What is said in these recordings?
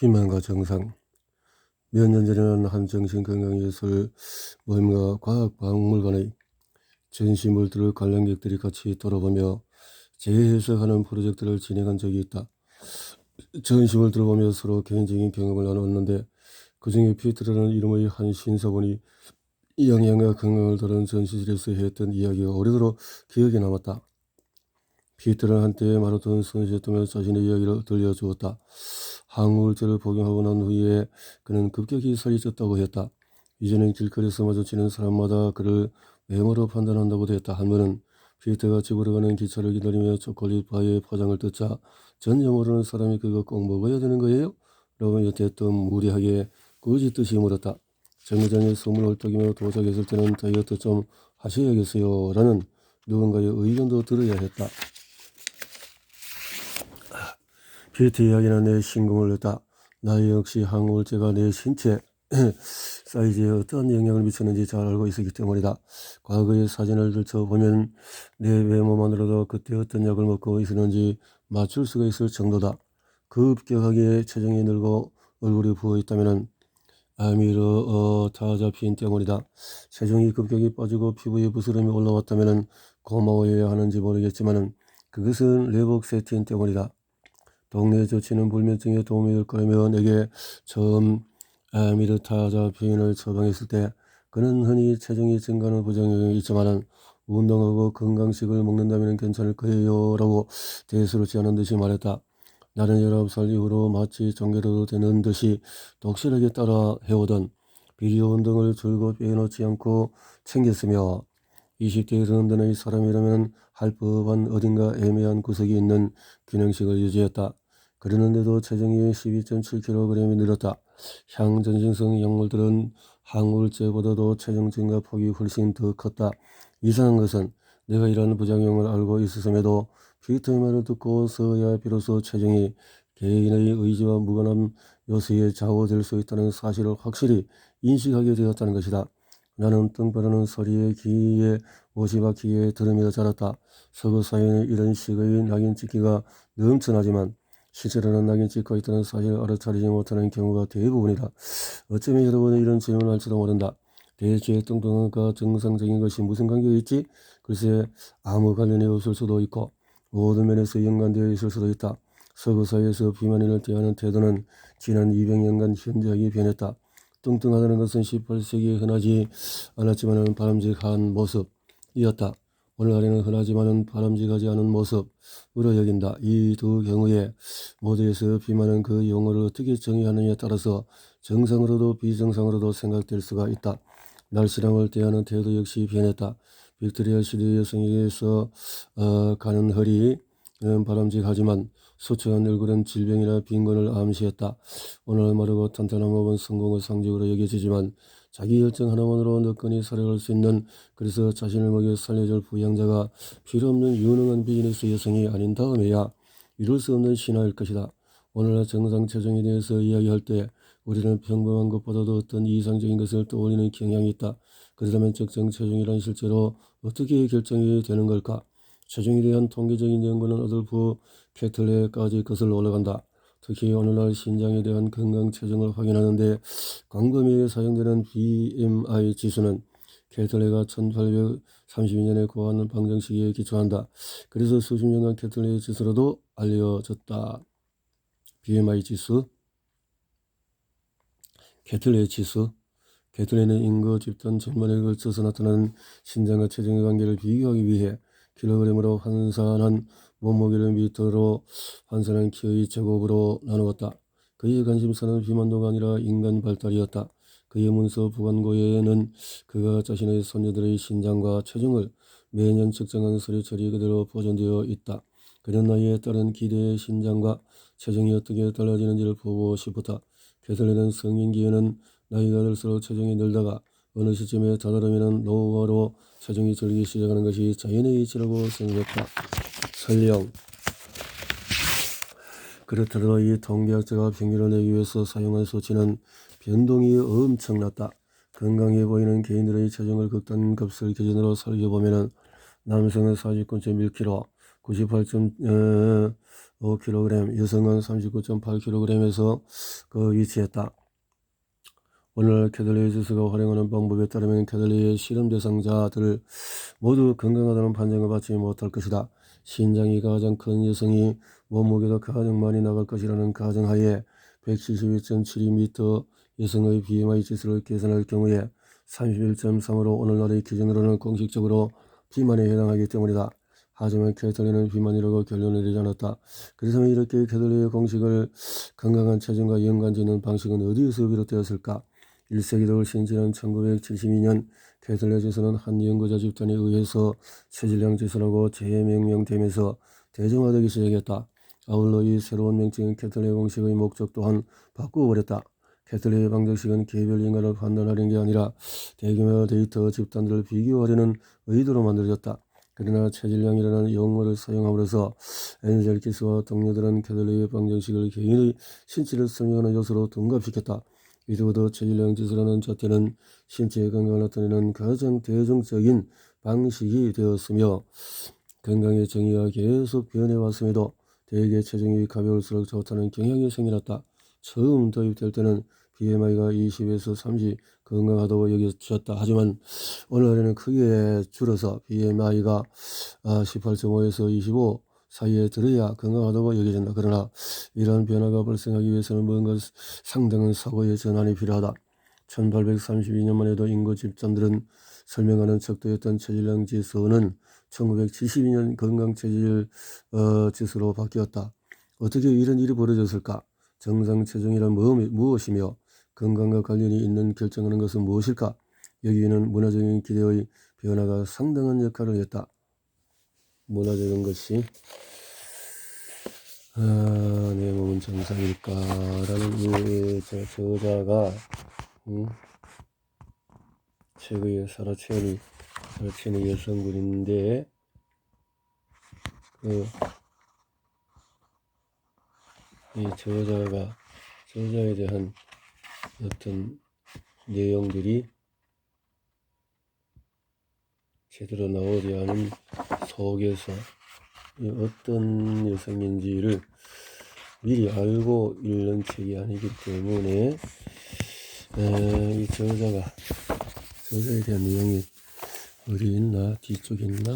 비만과 정상 몇 년 전에는 한 정신건강예술 모임과 과학박물관의 전시물들을 관람객들이 같이 돌아보며 재해석하는 프로젝트를 진행한 적이 있다. 전시물들을 보며 서로 개인적인 경험을 나눴는데 그 중에 피트라는 이름의 한 신사분이 영양과 건강을 다룬 전시실에서 했던 이야기가 오래도록 기억에 남았다. 피트는 한때 마라톤 선수였다며 자신의 이야기를 들려주었다. 항우울제를 복용하고 난 후에 그는 급격히 살이 쪘다고 했다. 이제는 길거리에서 마주치는 사람마다 그를 외모로 판단한다고도 했다. 한 번은 피트가 집으로 가는 기차를 기다리며 초콜릿 바에 포장을 뜯자 전혀 모르는 사람이 그거 꼭 먹어야 되는 거예요? 라고 여태 또 무리하게 꾸짖듯이 물었다. 정류장에 숨을 헐떡이며 도착했을 때는 다이어트 좀 하셔야겠어요. 라는 누군가의 의견도 들어야 했다. 피트 이야기는 내 신공을 했다. 나 역시 항우울제가 내 신체 사이즈에 어떠한 영향을 미치는지 잘 알고 있었기 때문이다. 과거의 사진을 들춰보면 내 외모만으로도 그때 어떤 약을 먹고 있었는지 맞출 수가 있을 정도다. 급격하게 체중이 늘고 얼굴이 부어 있다면 아미르 어, 타자핀 때문이다. 체중이 급격히 빠지고 피부에 부스럼이 올라왔다면 고마워해야 하는지 모르겠지만 그것은 레복세틴 때문이다. 동네 조치는 불면증에 도움이 될 거라며 내게 처음 아미르타자핀을 처방했을 때 그는 흔히 체중이 증가하는 부작용이 있지만은 운동하고 건강식을 먹는다면 괜찮을 거예요 라고 대수롭지 않은 듯이 말했다. 나는 19살 이후로 마치 종교도 되는 듯이 독실하게 따라 해오던 비리오 운동을 줄곧 빼놓지 않고 챙겼으며 20대에 드는 사람이라면 할 법한 어딘가 애매한 구석이 있는 균형식을 유지했다. 그러는데도 체중이 12.7kg이 늘었다. 향전증성 약물들은 항우울제보다도 체중 증가 폭이 훨씬 더 컸다. 이상한 것은 내가 이러한 부작용을 알고 있었음에도 피터의 말을 듣고서야 비로소 체중이 개인의 의지와 무관한 요소에 좌우될 수 있다는 사실을 확실히 인식하게 되었다는 것이다. 나는 뜬바르는 소리에 귀에 못이 박히게 들으며 자랐다. 서구 사회는 이런 식의 낙인 찍기가 넘쳐나지만 실제로는 낙인 찍고 있다는 사실을 알아차리지 못하는 경우가 대부분이다. 어쩌면 여러분은 이런 질문을 할지도 모른다. 대체 뚱뚱함과 정상적인 것이 무슨 관계가 있지? 글쎄 아무 관련이 없을 수도 있고 모든 면에서 연관되어 있을 수도 있다. 서구 사회에서 비만인을 대하는 태도는 지난 200년간 현저하게 변했다. 뚱뚱하다는 것은 18세기에 흔하지 않았지만 바람직한 모습이었다. 오늘날에는 흔하지만은 바람직하지 않은 모습으로 여긴다. 이 두 경우에 모두에서 비만은 그 용어를 어떻게 정의하느냐에 따라서 정상으로도 비정상으로도 생각될 수가 있다. 날씨랑을 대하는 태도 역시 변했다. 빅토리아 시대 여성에게서 어, 가는 허리 는 바람직하지만 수척한 얼굴은 질병이나 빈곤을 암시했다. 오늘 마르고 탄탄한 몸은 성공의 상징으로 여겨지지만 자기 열정 하나만으로 너끈히 살아갈 수 있는 그래서 자신을 먹여 살려줄 부양자가 필요 없는 유능한 비즈니스 여성이 아닌 다음에야 이룰 수 없는 신화일 것이다. 오늘날 정상 체중에 대해서 이야기할 때 우리는 평범한 것보다도 어떤 이상적인 것을 떠올리는 경향이 있다. 그렇다면 적정 체중이란 실제로 어떻게 결정이 되는 걸까? 체중에 대한 통계적인 연구는 어덜프 캐틀레까지 것을 올라간다. 특히 오늘날 신장에 대한 건강 체중을 확인하는데 광범위하게 사용되는 BMI 지수는 캐틀레가 1832년에 고안한 방정식에 기초한다. 그래서 수십 년간 캐틀레 지수로도 알려졌다. BMI 지수, 캐틀레 지수, 캐틀레는 인구 집단 전반에 걸쳐서 나타나는 신장과 체중의 관계를 비교하기 위해 킬로그램으로 환산한 몸무게를 미터로 환산한 키의 제곱으로 나누었다. 그의 관심사는 비만도가 아니라 인간 발달이었다. 그의 문서 보관고에는 그가 자신의 손녀들의 신장과 체중을 매년 측정한 서류처리 그대로 보존되어 있다. 그런 나이에 따른 기대의 신장과 체중이 어떻게 달라지는지를 보고 싶었다. 게슬레는 성인기에는 나이가 들수록 체중이 늘다가 어느 시점에 다다르면 노후화로 체중이 줄기 시작하는 것이 자연의 이치라고 생각했다. 설령 그렇더라도 이 통계학자가 평균을 내기 위해서 사용한 수치는 변동이 엄청났다. 건강해 보이는 개인들의 체중을 극단값을 기준으로 살펴보면 남성은 49.1kg, 98. 어, 5kg, 여성은 39.8kg에서 그 위치했다. 오늘 캐들리 주스가 활용하는 방법에 따르면 캐들리의 실험 대상자들을 모두 건강하다는 판정을 받지 못할 것이다. 신장이 가장 큰 여성이 몸무게도 가장 많이 나갈 것이라는 가정하에 172.72m 여성의 BMI 지수를 계산할 경우에 31.3으로 오늘날의 기준으로는 공식적으로 비만에 해당하기 때문이다. 하지만 캐톨리는 비만이라고 결론을 내리지 않았다. 그렇다면 이렇게 캐톨리의 공식을 건강한 체중과 연관짓는 방식은 어디에서 비롯되었을까? 1세기도 훨씬 지난 1972년 캐톨리에서는 한 연구자 집단에 의해서 체질량 지수라고 재명명되면서 대중화되기 시작했다. 아울러 이 새로운 명칭은 캐톨릭 공식의 목적 또한 바꾸어버렸다. 캐톨릭의 방정식은 개별 인간을 판단하려는 게 아니라 대규모 데이터 집단들을 비교하려는 의도로 만들어졌다. 그러나 체질량이라는 용어를 사용함으로써 엔젤키스와 동료들은 캐톨릭의 방정식을 개인의 신체를 설명하는 요소로 둔갑시켰다. 이로부터 체질량 지수라는 자체는 신체 건강을 나타내는 가장 대중적인 방식이 되었으며 건강의 정의가 계속 변해왔음에도 대개 체중이 가벼울수록 좋다는 경향이 생겨났다. 처음 도입될 때는 BMI가 20에서 30 건강하다고 여겨졌다. 하지만 오늘날에는 크게 줄어서 BMI가 18.5에서 25 사이에 들어야 건강하다고 여겨진다. 그러나 이러한 변화가 발생하기 위해서는 뭔가 상당한 사고의 전환이 필요하다. 1832년만 해도 인구 집단들은 설명하는 척도였던 체질량 지수는 1972년 건강 체질 어, 지수로 바뀌었다. 어떻게 이런 일이 벌어졌을까? 정상 체중이란 무엇이며 건강과 관련이 있는 결정하는 것은 무엇일까? 여기에는 문화적인 기대의 변화가 상당한 역할을 했다. 문화적인 것이 아, 내 몸은 정상일까라는 이 저자가 음, 최고의 사라체니 사라체니 여성분인데 그 이 저자가 저자에 대한 어떤 내용들이 제대로 나오지 않은 속에서 어떤 여성인지를 미리 알고 읽는 책이 아니기 때문에 에, 이 저자가 저자에 대한 내용이 어디 있나 뒤쪽에 있나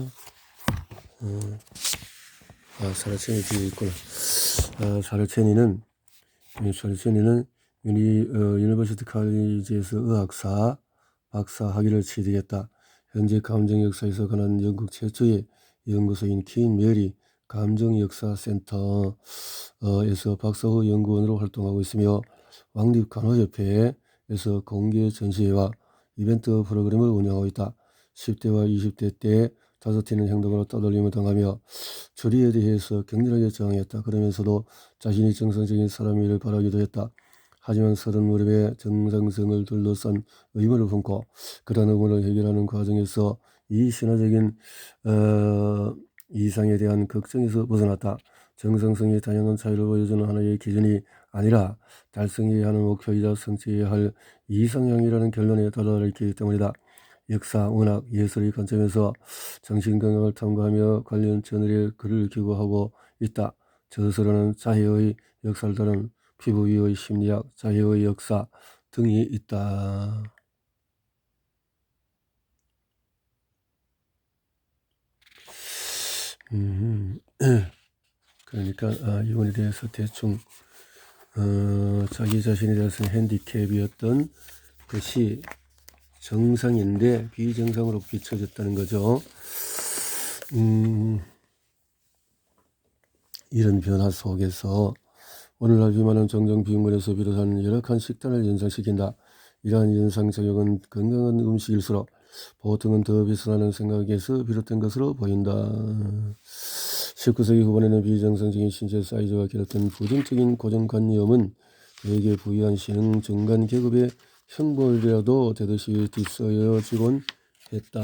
어, 아 사라체니 뒤에 있구나 아, 사라체니는 사라체니는 유니 어, 유니버시티 칼리지에서 의학사 박사 학위를 취득했다. 현재 감정 역사에서 관한 영국 최초의 연구소인 퀸 메리 감정 역사 센터에서 박사후 연구원으로 활동하고 있으며 왕립 간호협회에서 공개 전시회와 이벤트 프로그램을 운영하고 있다. 10대와 20대 때 다섯 튀는 행동으로 떠돌림을 당하며 조리에 대해서 격렬하게 저항했다. 그러면서도 자신이 정상적인 사람이를 바라기도 했다. 하지만 서른 무렵에 정상성을 둘러싼 의문을 품고 그런 의문을 해결하는 과정에서 이 신화적인 어, 이상에 대한 걱정에서 벗어났다. 정상성이 다양한 차이를 보여주는 하나의 기준이 아니라 달성해야 하는 목표이자 성취해야 할 이상향이라는 결론에 다다르기 때문이다. 역사, 문학, 예술의 관점에서 정신건강을 탐구하며 관련 저널에 글을 기고하고 있다. 저서로는 자해의 역사를 다룬 피부 위의 심리학, 자해의 역사 등이 있다. 음, 그러니까 아, 이번에 대해서 대충 어, 자기 자신에 대해서 핸디캡이었던 것이 정상인데 비정상으로 비춰졌다는 거죠. 음, 이런 변화 속에서 오늘 날 비만은 정정 비문에서 비롯한 열악한 식단을 연상시킨다. 이러한 연상 작용은 건강한 음식일수록 보통은 더 비싼다는 생각에서 비롯된 것으로 보인다. 19세기 후반에는 비정상적인 신체 사이즈와 결합된 부정적인 고정관념은 그에게 부여한 신흥 정관 계급의 형벌이라도 되듯이 뒤섞여지곤 했다.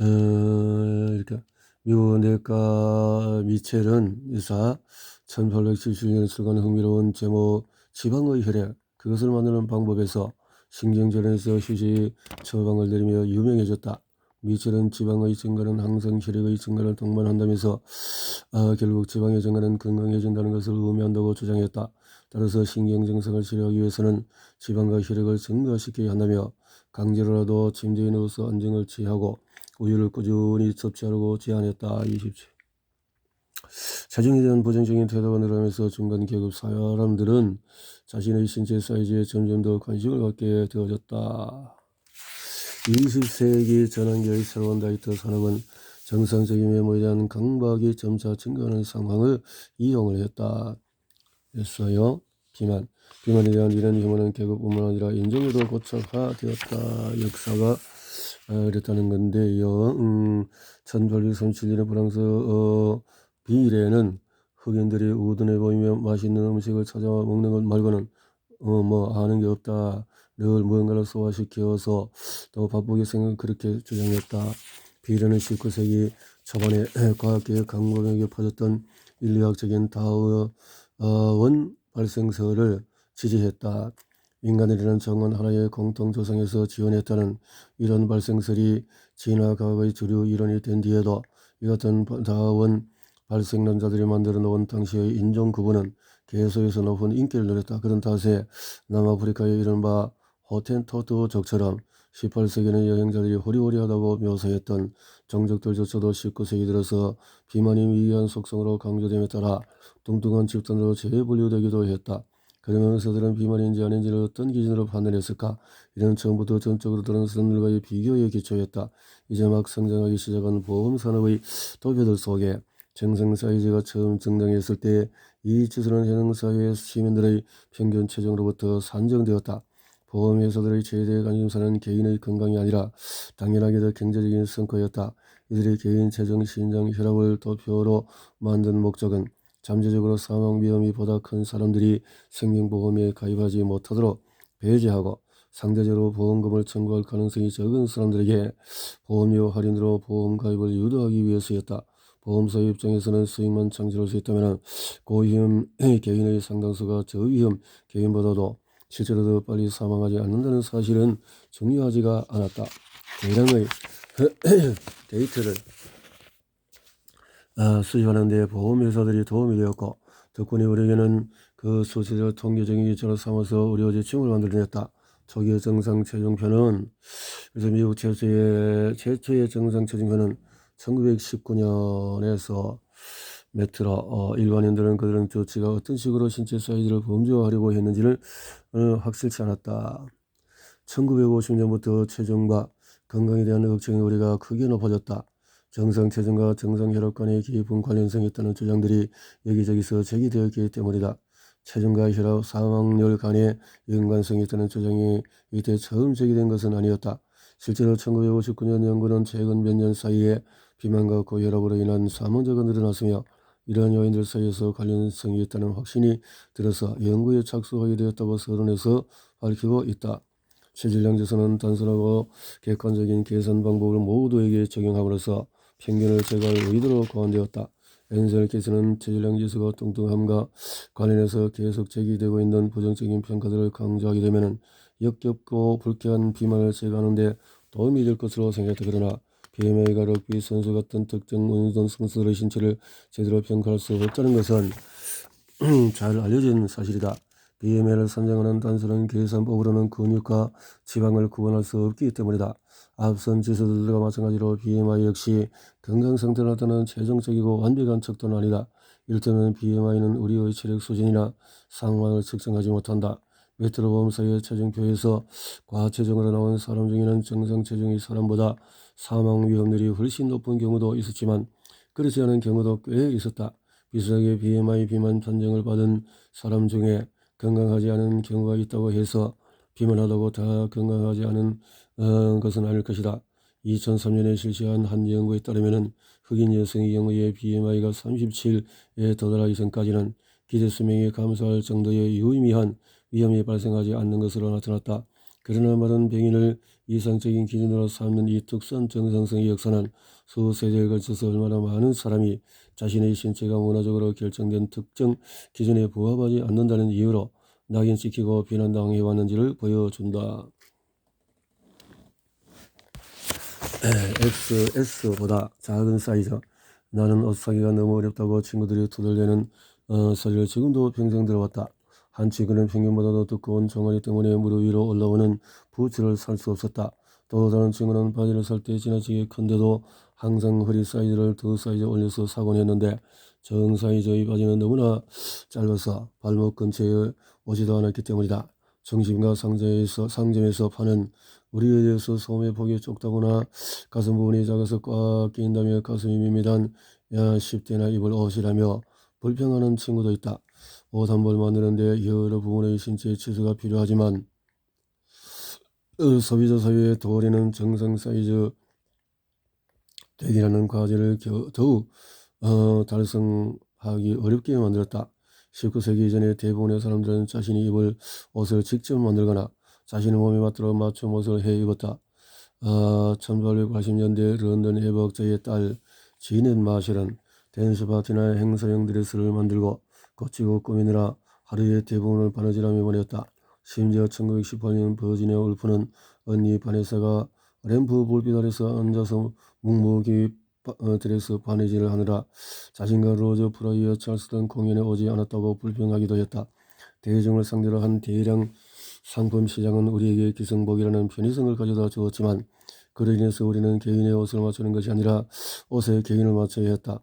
어, 그러니까 미국 내과 미첼은 의사 1870년에 출간 흥미로운 제목 지방의 혈액 그것을 만드는 방법에서 신경절에서 휴지 처방을 내리며 유명해졌다. 미철은 지방의 증가는 항상 혈액의 증가를 동반한다면서 아, 결국 지방의 증가는 건강해진다는 것을 의미한다고 주장했다. 따라서 신경 증상을 치료하기 위해서는 지방과 혈액을 증가시켜야 한다며 강제로라도 침대에 누워서 안정을 취하고 우유를 꾸준히 섭취하라고 제안했다. 27. 체중에 대한 부정적인 태도가 늘어나면서 중간 계급 사람들은 자신의 신체 사이즈에 점점 더 관심을 갖게 되어졌다. 20세기 전환기의 새로운 다이어트 산업은 정상적인 외모에 대한 강박이 점차 증가하는 상황을 이용을 했다. 했어요. 비만. 비만에 대한 이런 혐오는 계급뿐만 아니라 인종에도 고착화되었다. 역사가 어, 이랬다는 건데요. 음, 1837년에 프랑스 어, 비례는 흑인들이 우둔해 보이며 맛있는 음식을 찾아 먹는 것 말고는 어, 뭐 하는 게 없다. 늘 무언가를 소화시켜서 더 바쁘게 생각 그렇게 주장했다. 비례는 19세기 초반에 과학계의 강국에게 퍼졌던 인류학적인 다원 발생설을 지지했다. 인간이라는 정은 하나의 공통 조상에서 지원했다는 이런 발생설이 진화 과학의 주류 이론이 된 뒤에도 이 같은 다원 발생론자들이 만들어 놓은 당시의 인종 구분은 계속해서 높은 인기를 누렸다. 그런 탓에 남아프리카의 이른바 호텐토트족처럼 18세기는 여행자들이 호리호리하다고 묘사했던 정적들조차도 19세기 들어서 비만이 미개한 속성으로 강조됨에 따라 뚱뚱한 집단으로 재분류되기도 했다. 그러면 의사들은 비만인지 아닌지를 어떤 기준으로 판단했을까? 이는 처음부터 전적으로 다른 사람들과의 비교에 기초했다. 이제 막 성장하기 시작한 보험산업의 도표들 속에 정상 사이즈가 처음 등장했을 때 이 지수는 현행사회 시민들의 평균 체중으로부터 산정되었다. 보험회사들의 최대 관심사는 개인의 건강이 아니라 당연하게도 경제적인 성과였다. 이들이 개인 체중, 신장, 혈압을 도표로 만든 목적은 잠재적으로 사망 위험이 보다 큰 사람들이 생명보험에 가입하지 못하도록 배제하고 상대적으로 보험금을 청구할 가능성이 적은 사람들에게 보험료 할인으로 보험 가입을 유도하기 위해서였다. 보험사의 입장에서는 수익만 창출할 수 있다면 고위험 개인의 상당수가 저위험 개인보다도 실제로 더 빨리 사망하지 않는다는 사실은 중요하지가 않았다. 대량의 데이터를 아, 수집하는 데 보험회사들이 도움이 되었고 덕분에 우리에게는 그 수치를 통계적인 기초로 삼아서 의료 지침을 만들어냈다. 초기의 정상 체중표는 그래서 미국 최초의 최초의 정상 체중표는 1919년에서 메트로 어, 일반인들은 그들은 조치가 어떤 식으로 신체 사이즈를 범죄화하려고 했는지를 어, 확실치 않았다. 1950년부터 체중과 건강에 대한 걱정이 우리가 크게 높아졌다. 정상 체중과 정상 혈압 간의 깊은 관련성이 있다는 주장들이 여기저기서 제기되었기 때문이다. 체중과 혈압 사망률 간의 연관성이 있다는 주장이 이때 처음 제기된 것은 아니었다. 실제로 1959년 연구는 최근 몇 년 사이에 비만과 고혈압으로 인한 사망자가 늘어났으며 이러한 요인들 사이에서 관련성이 있다는 확신이 들어서 연구에 착수하게 되었다고 서론에서 밝히고 있다. 체질량지수는 단순하고 객관적인 계산 방법을 모두에게 적용함으로써 평균을 제거할 의도로 고안되었다. 엔셀께서는 체질량 지수가 뚱뚱함과 관련해서 계속 제기되고 있는 부정적인 평가들을 강조하게 되면 역겹고 불쾌한 비만을 제거하는 데 도움이 될 것으로 생각했다. 그러나 BMI가 럭비 선수 같은 특정 운동 선수들의 신체를 제대로 평가할 수 없다는 것은 잘 알려진 사실이다. BMI를 선정하는 단순한 계산법으로는 근육과 지방을 구분할 수 없기 때문이다. 앞선 지수들과 마찬가지로 BMI 역시 건강 상태를 나타내는 최종적이고 완벽한 척도는 아니다. 이를테면 BMI는 우리의 체력 수준이나 상황을 측정하지 못한다. 메트로 보험 사의 체중표에서 과체중으로 나온 사람 중에는 정상 체중의 사람보다 사망 위험률이 훨씬 높은 경우도 있었지만 그렇지 않은 경우도 꽤 있었다. 비슷하게 BMI 비만 판정을 받은 사람 중에 건강하지 않은 경우가 있다고 해서 비만하다고 다 건강하지 않은 어, 것은 아닐 것이다. 2003년에 실시한 한 연구에 따르면 흑인 여성의 경우에 BMI가 37에 도달하기 전까지는 기대 수명에 감소할 정도의 유의미한 위험이 발생하지 않는 것으로 나타났다. 그러나 많은 병인을 이상적인 기준으로 삼는 이 특수한 정상성의 역사는 수세대에 걸쳐서 얼마나 많은 사람이 자신의 신체가 문화적으로 결정된 특정 기준에 부합하지 않는다는 이유로 낙인찍히고 비난당해 왔는지를 보여준다. XS보다 작은 사이즈. 나는 옷 사기가 너무 어렵다고 친구들이 투덜대는 어, 소리를 지금도 평생 들어왔다. 한 친구는 평균보다도 두꺼운 종아리 때문에 무릎 위로 올라오는 부츠를 살 수 없었다. 또 다른 친구는 바지를 살 때 지나치게 큰데도 항상 허리 사이즈를 두 사이즈 올려서 사곤 했는데 정 사이즈의 바지는 너무나 짧아서 발목 근처에 오지도 않았기 때문이다. 정심과 상점에서, 상점에서 파는 우리에 대해서 소매 폭이 좁다거나 가슴 부분이 작아서 꽉 끼인다며 가슴이 밋밋한 야 10대나 입을 옷이라며 불평하는 친구도 있다. 옷한벌 만드는데 여러 부분의 신체 치수가 필요하지만 어, 소비자 사회의 도리는 정상 사이즈 되기라는 과제를 겨, 더욱 어, 달성하기 어렵게 만들었다. 19세기 이전에 대부분의 사람들은 자신이 입을 옷을 직접 만들거나 자신의 몸에 맞도록 맞춤 옷을 해 입었다. 어, 1880년대 런던 해박자의 딸 지넷 마셜은 댄스 파티나 행사용 드레스를 만들고 거치고 꾸미느라 하루에 대부분을 바느질하며 보냈다. 심지어 1918년 버지니아 울프는 언니 바네사가 램프 불빛 아래서 앉아서 묵묵히 바- 어, 드레스 바느질을 하느라 자신과 로저 프라이어 찰스 등 공연에 오지 않았다고 불평하기도 했다. 대중을 상대로 한 대량 상품 시장은 우리에게 기성복이라는 편의성을 가져다 주었지만 그로 인해서 우리는 개인의 옷을 맞추는 것이 아니라 옷에 개인을 맞춰야 했다.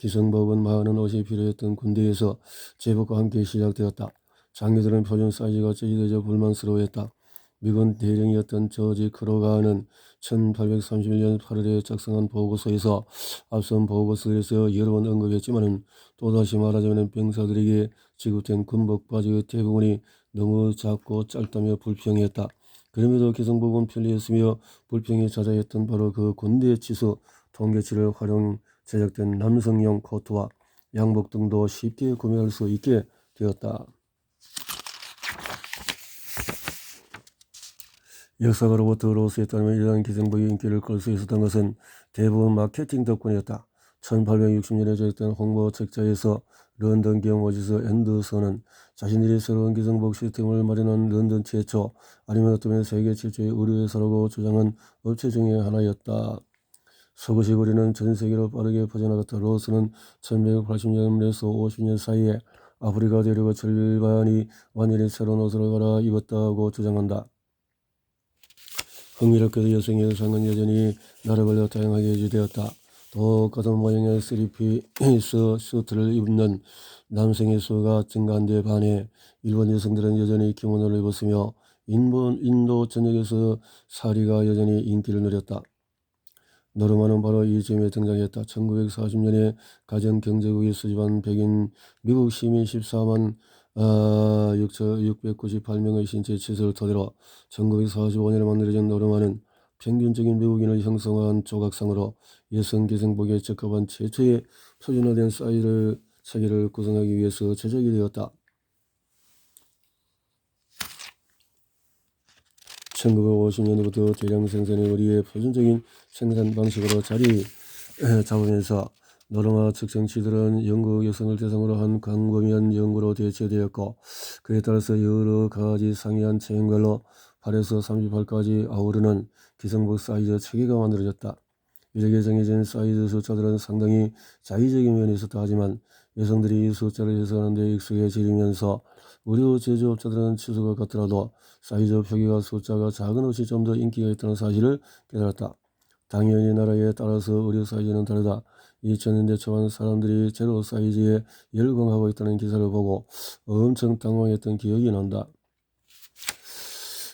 기성복은 많은 옷이 필요했던 군대에서 제복과 함께 시작되었다. 장교들은 표준 사이즈가 제기되자 불만스러워했다. 미군 대령이었던 저지 크로가는 1831년 8월에 작성한 보고서에서 앞선 보고서에서 여러 번 언급했지만은 또다시 말하자면 병사들에게 지급된 군복 바지의 대부분이 너무 작고 짧다며 불평했다. 그럼에도 기성복은 편리했으며 불평이 잦아했던 바로 그 군대 치수 통계치를 활용 제작된 남성용 코트와 양복 등도 쉽게 구매할 수 있게 되었다. 역사가로부터 로스에 따르면 이러한 기생복이 인기를 끌 수 있었던 것은 대부분 마케팅 덕분이었다. 1860년에 제작된 홍보 책자에서 런던 경호지서 앤더슨은 자신들이 새로운 기성복 시스템을 마련한 런던 최초 아니면 어쩌면 세계 최초의 의류회사라고 주장한 업체 중에 하나였다. 서구식 의류는 전 세계로 빠르게 퍼져나갔다. 로스는 1180년에서 50년 사이에 아프리카 대륙의 절반이 완전히 새로운 옷을 갈아 입었다고 주장한다. 흥미롭게도 여성의 의상은 여전히 나라별로 다양하게 유지되었다. 똑같은 모양의 쓰리피스 수트를 입는 남성의 수가 증가한 데 반해 일본 여성들은 여전히 기모노를 입었으며 인본, 인도 전역에서 사리가 여전히 인기를 누렸다. 노르마는 바로 이 점에 등장했다. 1940년에 가정경제국이 수집한 백인 미국 시민 14만 아, 698명의 신체 치수를 토대로 1945년에 만들어진 노르마는 평균적인 미국인을 형성한 조각상으로 여성 기생복에 적합한 최초의 표준화된 사이를 체계를 구성하기 위해서 제작이 되었다. 1950년부터 대량 생산이 우리의 표준적인 생산 방식으로 자리 잡으면서 노르마 측정치들은 영국 여성을 대상으로 한 광범위한 연구로 대체되었고 그에 따라서 여러 가지 상이한 체형별로 8에서 38까지 아우르는 기성복 사이즈 체계가 만들어졌다. 이렇게 정해진 사이즈 숫자들은 상당히 자의적인 면이 있었다 하지만 여성들이 이 숫자를 해석하는 데 익숙해지면서 의료 제조업자들은 치수가 같더라도 사이즈 표기와 숫자가 작은 옷이 좀 더 인기가 있다는 사실을 깨달았다. 당연히 나라에 따라서 의료 사이즈는 다르다. 2000년대 초반 사람들이 제로 사이즈에 열광하고 있다는 기사를 보고 엄청 당황했던 기억이 난다.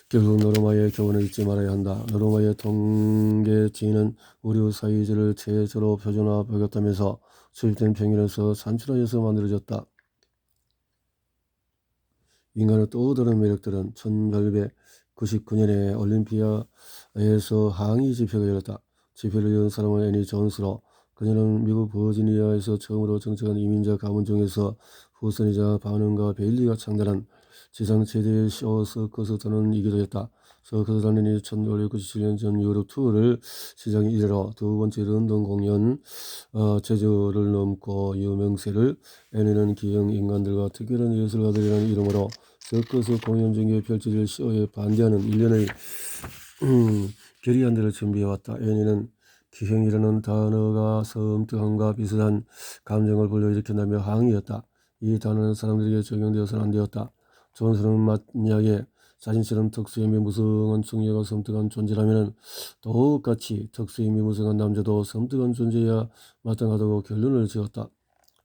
결국 노르마의 교훈을 잊지 말아야 한다. 노르마의 통계지는 의료 사이즈를 최저로 표준화 하겠다면서 수입된 평균에서 산출하여서 만들어졌다. 인간의 또 다른 매력들은 1899년에 올림피아에서 항의 집회가 열렸다. 집회를 연 사람은 애니 존스로 그녀는 미국 버지니아에서 처음으로 정착한 이민자 가문 중에서 후손이자 바는과 베일리가 창단한 지상 최대의 쇼 서커스단은 이기도 했다. 서커스단이 1997년 전 유럽 투어를 시장 이래로 두 번째 런던 공연 어, 제주를 넘고 유명세를 애내는 기형 인간들과 특별한 예술가들이라는 이름으로 서커스 공연 중에 펼쳐질 쇼에 반대하는 일련의 음, 대로 준비해왔다. 애니는 기형이라는 단어가 섬뜩함과 비슷한 감정을 불러일으킨다며 항의했다. 이 단어는 사람들에게 적용되어서는 안 되었다. 존스는 만약에 자신처럼 특수의미 무성한 청녀가 섬뜩한 존재라면 똑같이 특수의미 무성한 남자도 섬뜩한 존재야 마땅하다고 결론을 지었다.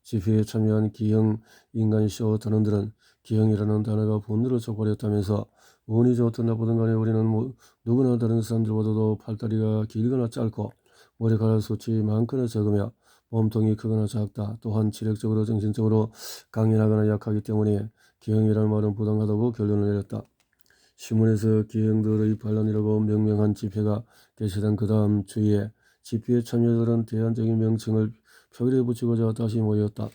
집회에 참여한 기형 인간쇼 단원들은 기형이라는 단어가 분노를 촉발했다면서 운이 좋든 나쁘든 간에 우리는 뭐 누구나 다른 사람들보다도 팔다리가 길거나 짧고 머리카락 숱이 많거나 적으며 몸통이 크거나 작다. 또한 지력적으로 정신적으로 강인하거나 약하기 때문에 기형이라는 말은 부당하다고 결론을 내렸다. 신문에서 기형들의 반란이라고 명명한 집회가 개최된 그 다음 주에 집회에 참여자들은 대안적인 명칭을 표결에 붙이고자 다시 모였다.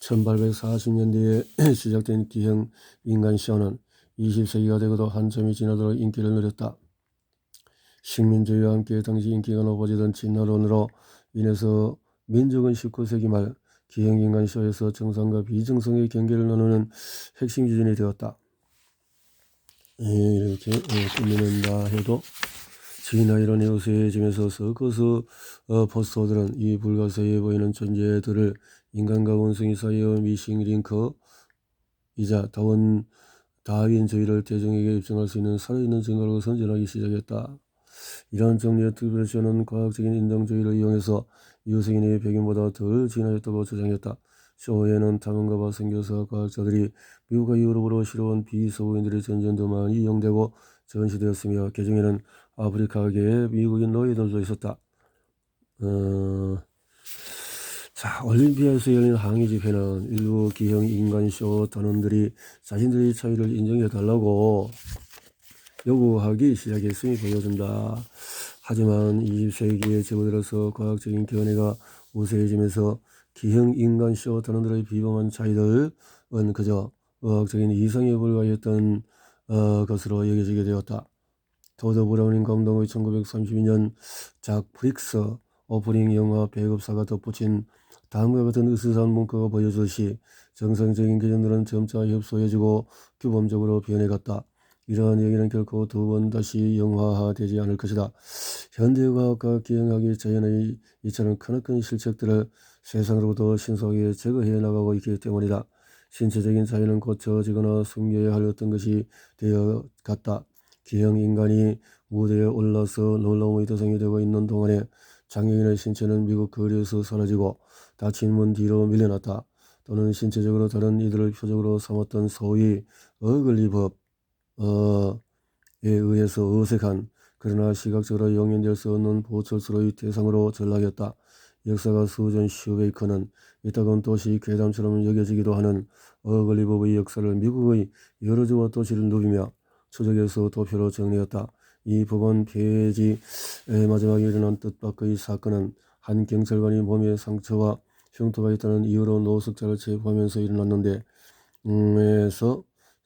1840년대에 시작된 기형 인간쇼는 20세기가 되고도 한참이 지나도록 인기를 누렸다. 식민주의와 함께 당시 인기가 높아지던 진화론으로 인해서 민족은 19세기 말 기형인간쇼에서 정상과 비정상의 경계를 나누는 핵심 기준이 되었다. 예, 이렇게 예, 끝내는다 해도 진화이론에 우세해지면서 서커스 어, 포스터들은 이 불가사의해 보이는 존재들을 인간과 원숭이 사이의 미싱 링크 이자 다원 다윈주의를 대중에게 입증할 수 있는 살아있는 증거로 선전하기 시작했다. 이러한 정리의 특별시는 과학적인 인정주의를 이용해서 이웃생인의 백인보다 덜 진화했다고 주장했다. 쇼에는 탐험가와 선교사 과학자들이 미국과 유럽으로 실어온 비서구인들의 전전도 많이 이용되고 전시되었으며 개중에는 아프리카계의 미국인 노예들도 있었다. 어... 자, 올림피아에서 열린 항의 집회는 일부 기형 인간쇼 단원들이 자신들의 차이를 인정해달라고 요구하기 시작했음이 보여준다. 하지만 20세기에 접어들어서 과학적인 견해가 우세해지면서 기형 인간 쇼 단원들의 비범한 차이들은 그저 의학적인 이상에 불과했던 어, 것으로 여겨지게 되었다. 도더 브라우닝 감독의 1932년 작 프릭스 오프닝 영화 배급사가 덧붙인 다음과 같은 으스스한 문구가 보여주듯이 정상적인 기준들은 점차 협소해지고 규범적으로 변해갔다. 이러한 얘기는 결코 두 번 다시 영화화되지 않을 것이다. 현대과학과 기행학이 자연의 이처럼 크나큰 실책들을 세상으로부터 신속하게 제거해 나가고 있기 때문이다. 신체적인 자연은 고쳐지거나 숨겨야 할 어떤 것이 되어 갔다. 기형 인간이 무대에 올라서 놀라움의 대상이 되고 있는 동안에 장애인의 신체는 미국 거리에서 사라지고 닫힌 문 뒤로 밀려났다. 또는 신체적으로 다른 이들을 표적으로 삼았던 소위 어글리법 어, 에 의해서 어색한 그러나 시각적으로 용인될 수 없는 보철수로의 대상으로 전락했다. 역사가 수전 슈베이커는 이따금 도시 괴담처럼 여겨지기도 하는 어글리법의 역사를 미국의 여러 주와 도시를 누비며 추적해서 도표로 정리했다. 이 법원 폐지의 마지막에 일어난 뜻밖의 사건은 한 경찰관이 몸에 상처와 흉터가 있다는 이유로 노숙자를 체포하면서 일어났는데 음에서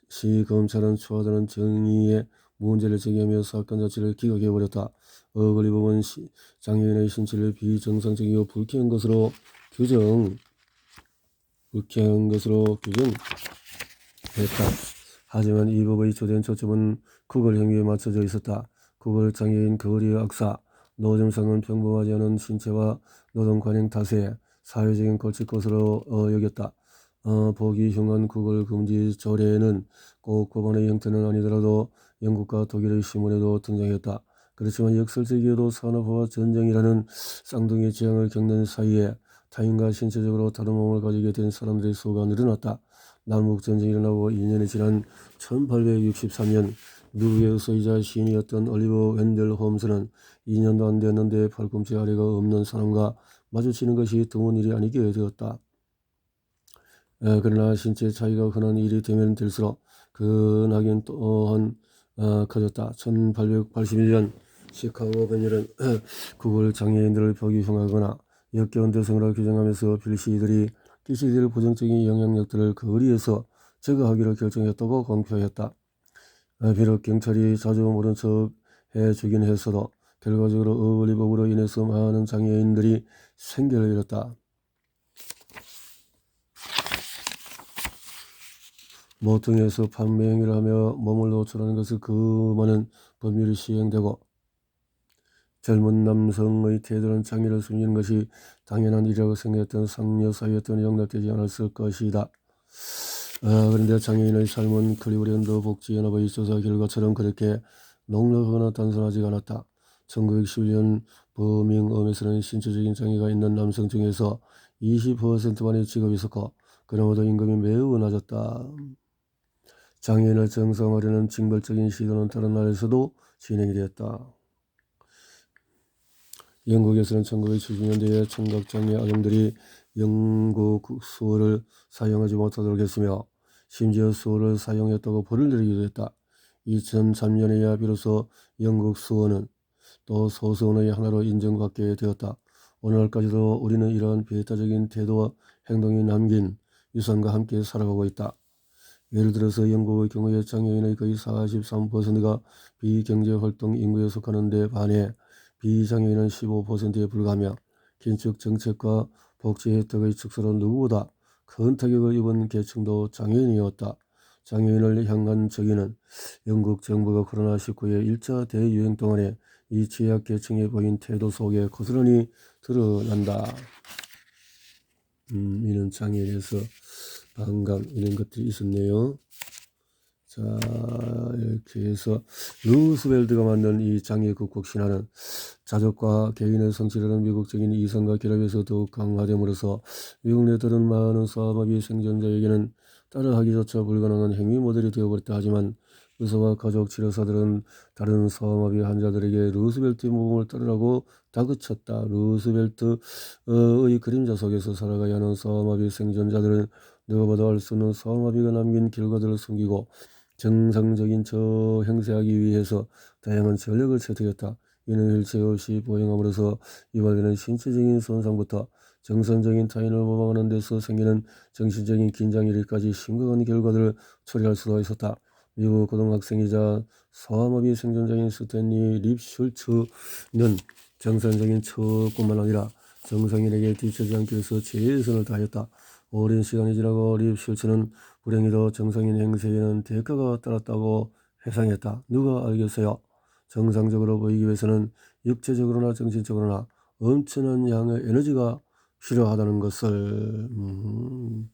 시 검찰은 초하다는 정의에 문제를 제기하며 사건 자체를 기각해버렸다. 어글리 법원 시, 장애인의 신체를 비정상적이고 불쾌한 것으로 규정 불쾌한 것으로 규정했다. 하지만 이 법의 주된 초점은 구걸 행위에 맞춰져 있었다. 구걸 장애인 거리 악사, 노점상은 평범하지 않은 신체와 노동 관행 탓에 사회적인 걸칠 것으로 어, 여겼다. 어, 보기 흉한 구걸 금지 조례에는 꼭 법안의 형태는 아니더라도 영국과 독일의 신문에도 등장했다. 그렇지만 역설적이어도 산업화와 전쟁이라는 쌍둥이 재앙을 겪는 사이에 타인과 신체적으로 다른 몸을 가지게 된 사람들의 수가 늘어났다. 남북 전쟁이 일어나고 2년이 지난 1863년 미국의 의사이자 시인이었던 올리버 웬델 홈스는 2년도 안 됐는데 팔꿈치 아래가 없는 사람과 마주치는 것이 드문 일이 아니게 되었다. 에, 그러나 신체 차이가 흔한 일이 되면 될수록 그 낙인 또한 어, 커졌다. 1881년 시카고 변일은 그걸 장애인들을 벽이 흉하거나 역겨운 대상으로 규정하면서 필시들이 끼치게 될 부정적인 영향력들을 거리에서 제거하기로 결정했다고 공표했다. 비록 경찰이 자주 모른 척 해주긴 했어도 결과적으로 어울리법으로 인해서 많은 장애인들이 생계를 잃었다. 모퉁이에서 판매행위를 하며 몸을 노출하는 것을 그 많은 법률이 시행되고 젊은 남성의 태도는 장애를 숨기는 것이 당연한 일이라고 생각했던 상여 사회였던 용납되지 않았을 것이다. 아, 그런데 장애인의 삶은 클리브랜드 복지연합의 조사 결과처럼 그렇게 녹록하거나 단순하지가 않았다. 1911년 버밍엄에서는 신체적인 장애가 있는 남성 중에서 20%만의 직업이 있었고 그나마도 임금이 매우 낮았다. 장애인을 정상화하려는 징벌적인 시도는 다른 나라에서도 진행이 되었다. 영국에서는 1970년대에 청각장애 아동들이 영국 수어를 사용하지 못하도록 했으며 심지어 수어를 사용했다고 벌을 내리기도 했다. 2003년에야 비로소 영국 수어는 또 소수언어의 하나로 인정받게 되었다. 오늘날까지도 우리는 이러한 배타적인 태도와 행동이 남긴 유산과 함께 살아가고 있다. 예를 들어서 영국의 경우에 장애인의 거의 43%가 비경제활동 인구에 속하는 데 반해 비장애인은 15%에 불과하며 긴축 정책과 복지 혜택의 축소로 누구보다 큰 타격을 입은 계층도 장애인이었다. 장애인을 향한 정의는 영국 정부가 코로나19의 1차 대유행 동안에 이 취약계층에 보인 태도 속에 고스란히 드러난다. 음, 이는 장애인에서 반감 이런 것들이 있었네요. 자 이렇게 해서 루스벨트가 만든 이 장애 극복 신화는 자족과 개인의 성취라는 미국적인 이성과 결합해서 더욱 강화됨으로써 미국 내들은 많은 사마비 생존자에게는 따라하기조차 불가능한 행위 모델이 되어버렸다 하지만 의사와 가족 치료사들은 다른 사마비 환자들에게 루스벨트의 모범을 따르라고 다그쳤다. 루스벨트의 그림자 속에서 살아가야 하는 사마비 생존자들은 봐도 알수 없는 사마비가 남긴 결과들을 숨기고 정상적인 저 행세하기 위해서 다양한 전력을 채택했다. 이는 일체 없이 보행함으로써 유발되는 신체적인 손상부터 정상적인 타인을 모방하는 데서 생기는 정신적인 긴장 이르기까지 심각한 결과들을 초래할 수도 있었다. 미국 고등학생이자 사마비 생존자인 스탠리 립슐츠는 정상적인 척뿐만 아니라 정상인에게 뒤처지 않기 위해서 최선을 다했다. 오랜 시간이 지나고 립슐츠는 불행히도 정상인 행세에는 대가가 따랐다고 회상했다. 누가 알겠어요? 정상적으로 보이기 위해서는 육체적으로나 정신적으로나 엄청난 양의 에너지가 필요하다는 것을 음,